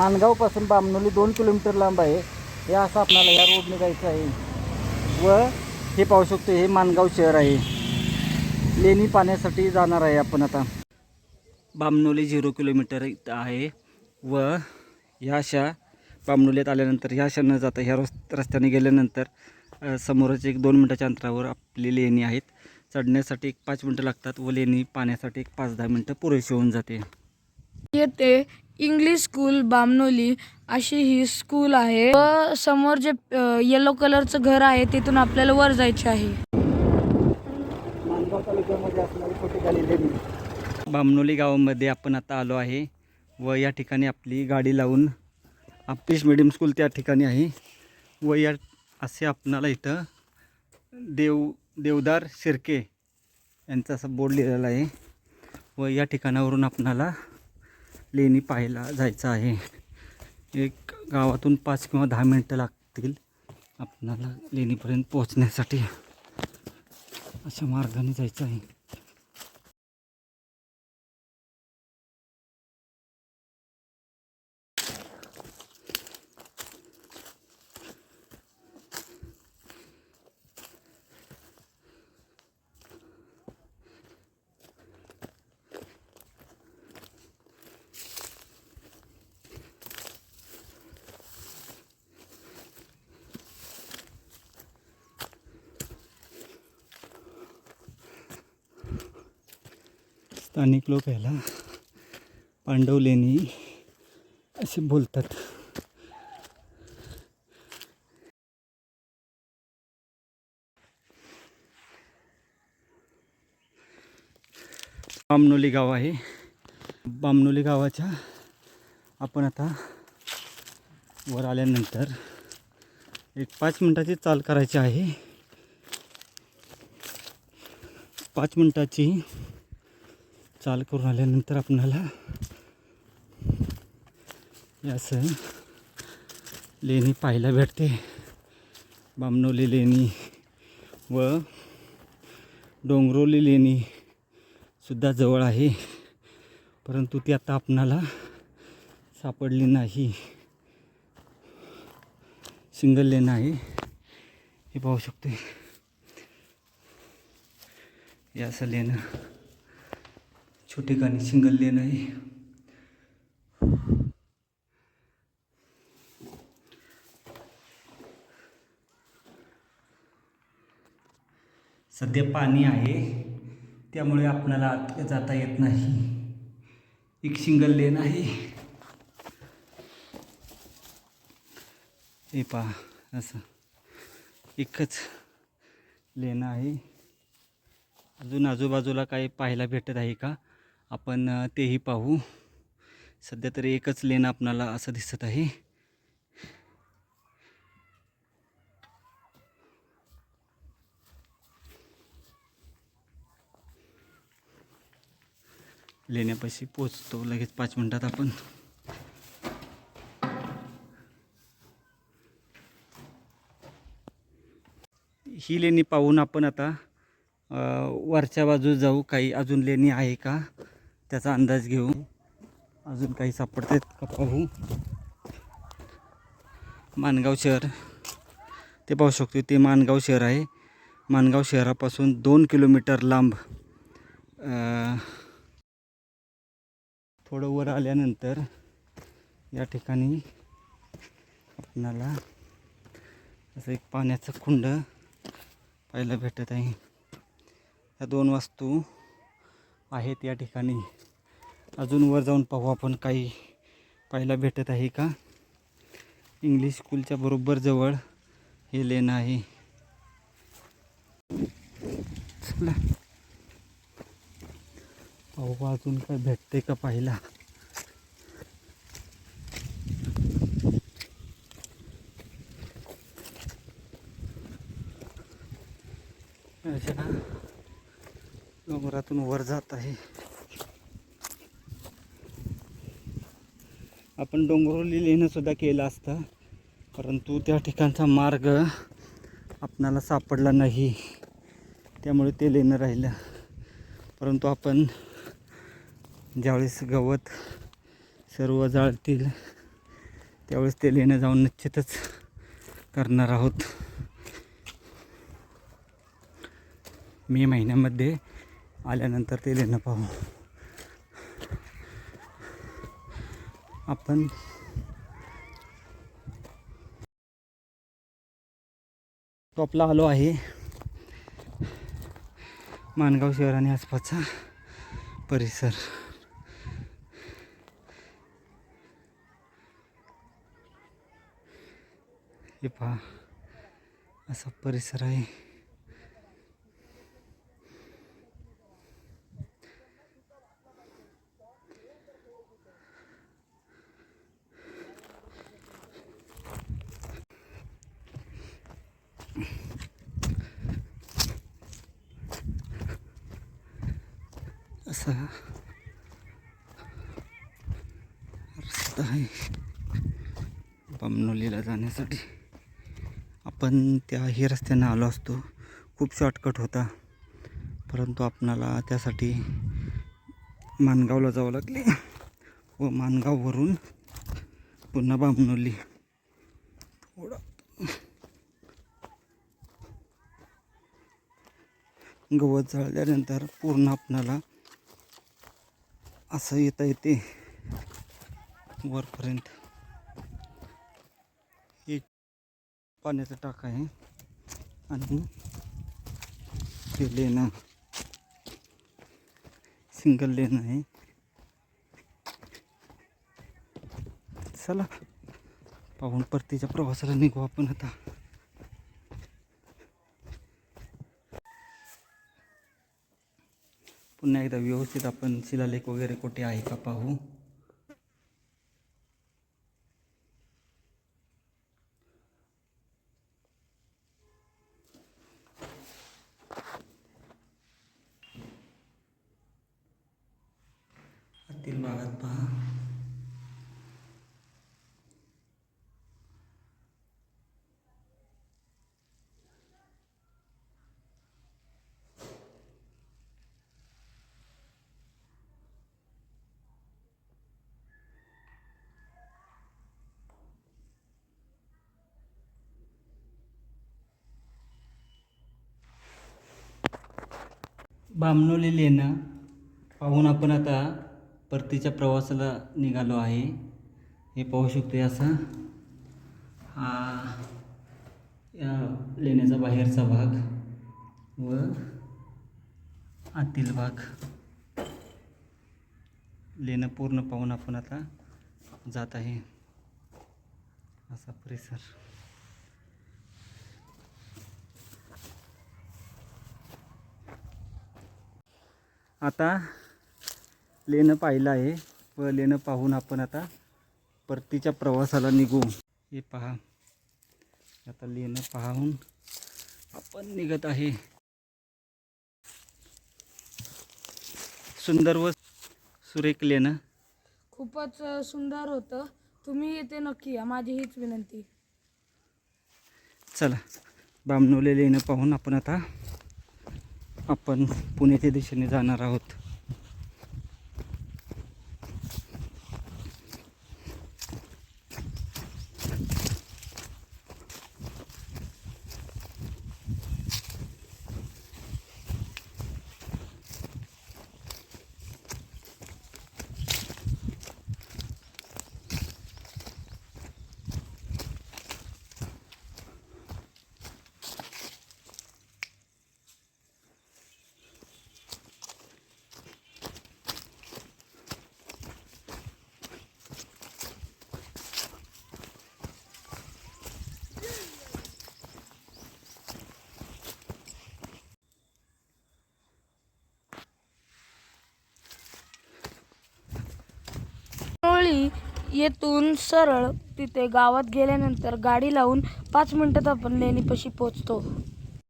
माणगावपासून बामनोली दोन किलोमीटर लांब आहे. हे असं आपल्याला या रोडने जायचं आहे. व हे पाहू शकतो हे माणगाव शहर आहे. लेणी पाण्यासाठी जाणार आहे आपण आता. बामनोली झिरो किलोमीटर इथं आहे. व ह्या अशा बामनोलीत आल्यानंतर ह्या अशा न जाता ह्या रस रस्त्याने गेल्यानंतर समोरच एक दोन मिनटाच्या अंतरावर आपली लेणी आहेत. चढण्यासाठी एक पाच मिनटं लागतात व लेणी पाण्यासाठी एक पाच दहा मिनटं पुरेशी होऊन जाते. येथे इंग्लिश स्कूल बामनोली अशी ही स्कूल आहे. व समोर जे येलो कलरचं घर आहे तिथून आपल्याला वर जायचे आहे. बामणोली गावामध्ये आपण आता आलो आहे व या ठिकाणी आपली गाडी लावून इंग्लिश मिडियम स्कूल त्या ठिकाणी आहे. व या असे आपणाला इथं देव देवदार शिर्के यांचा असं बोर्ड लिहिलेला आहे. व या ठिकाणावरून आपणाला लेणी पाहायला जायचं आहे. एक गावातून पाच किंवा दहा मिनटं लागतील आपणाला लेणीपर्यंत पोहोचण्यासाठी. अशा मार्गाने जायचं आहे. स्थानिक लोक ह्याला पांडव लेणी असे बोलतात. बामनोली गाव आहे. बामनोली गावाच्या आपण आता वर आल्यानंतर एक पाच मिनटाची चाल करायची आहे. पाच मिनटाची चाल करून आल्यानंतर आपणाला असं लेणी पाहायला भेटते. बामणोली लेणी व डोंगरोली लेणी सुद्धा जवळ आहे. परंतु ती आता आपणाला सापडली नाही. सिंगल लेन आहे. हे पाहू शकते या असं लेणं. छोटे गाणे सिंगल लेन आहे. सध्या पाणी आहे त्यामुळे आपणाला आत जाता येत नाही. एक सिंगल लेन आहे. हे पहा असं. एकच लेन आहे. अजून आजूबाजूला काही पाहायला भेटत आहे का? आपण तेही पाहू. सध्या तरी एकच लेन आपणाला असं दिसत आहे. लेण्यापाशी पोचतो लगेच पाच मिनटात आपण. ही लेणी पाहून आपण आता वरच्या बाजूस जाऊ. काही अजून लेणी आहे का? त्याचा अंदाज घेऊ. अजून काही सापडत आहेत का पाहू. माणगाव शहर. ते पाहू शकतो ते माणगाव शहर आहे. माणगाव शहरापासून दोन किलोमीटर लांब. थोडं वर आल्यानंतर या ठिकाणी आपणाला असं एक पाण्याचं कुंड पाहायला भेटत आहे. या दोन वस्तू आहेत या ठिकाणी. अजून वर जाऊन पाहू आपण काही पाहायला भेटत आहे का? इंग्लिश स्कूलच्या बरोबर जवळ हे लेन आहे. चला. पाहू अजून काय भेटते का पाहिला अशा डोंगरातून वर जात आहे. आपण डोंगरोली लेणं सुद्धा केलं असतं परंतु त्या ठिकाणचा मार्ग आपणाला सापडला नाही. त्यामुळे ते लेणं राहिलं. परंतु आपण ज्यावेळेस गवत सर्व जाळतील त्यावेळेस ते लेणं जाऊन निश्चितच करणार आहोत. मे महिन्यामध्ये आल्यानंतर ते लेणं पाहू आपण टॉपला आलो आहे. माणगाव शहर आणि आसपासचा परिसर. हे पहा असा परिसर आहे. असा रस्ता आहे. बामनोलीला जाण्यासाठी. आपण त्याही रस्त्यानं आलो असतो. खूप शॉर्टकट होता. परंतु आपणाला त्यासाठी माणगावला जावं लागले. व माणगाववरून पुन्हा बामनोली. थोडा गवत जाळल्यानंतर पूर्ण आपणाला असं येता येते. वरपर्यंत. एक पाण्याचा टाक आहे. आणि ते लेणं. सिंगल लेन आहे. चला. पाहून परतीच्या प्रवासाला निघू आपण आता. पुन्हा एकदा व्यवस्थित आपण शिलालेख वगैरे कुठे आहे का पाहू. आतील भागात पहा. बामणोली लेणं पाहून आपण आता परतीच्या प्रवासाला निघालो आहे. हे पाहू शकतो असं. हा या लेण्याचा बाहेरचा भाग व आतील भाग. लेणं पूर्ण पाहून आपण आता जात आहे. असा परिसर. आता लेणं पाहिलं आहे. व लेणं पाहून आपण आता परतीच्या प्रवासाला निघू. हे पहा. आता लेणं पाहून आपण निघत आहे. सुंदर व सुरेख लेणं. खूपच सुंदर होतं. तुम्ही येते नक्की या. माझी हीच विनंती. चला. बामणोले लेणं पाहून आपण आता आपण पुण्याच्या दिशेने जाणार आहोत. येथून सरळ तिथे गावात गेल्यानंतर गाडी लावून पाच मिनिटात आपण लेणीपाशी पोचतो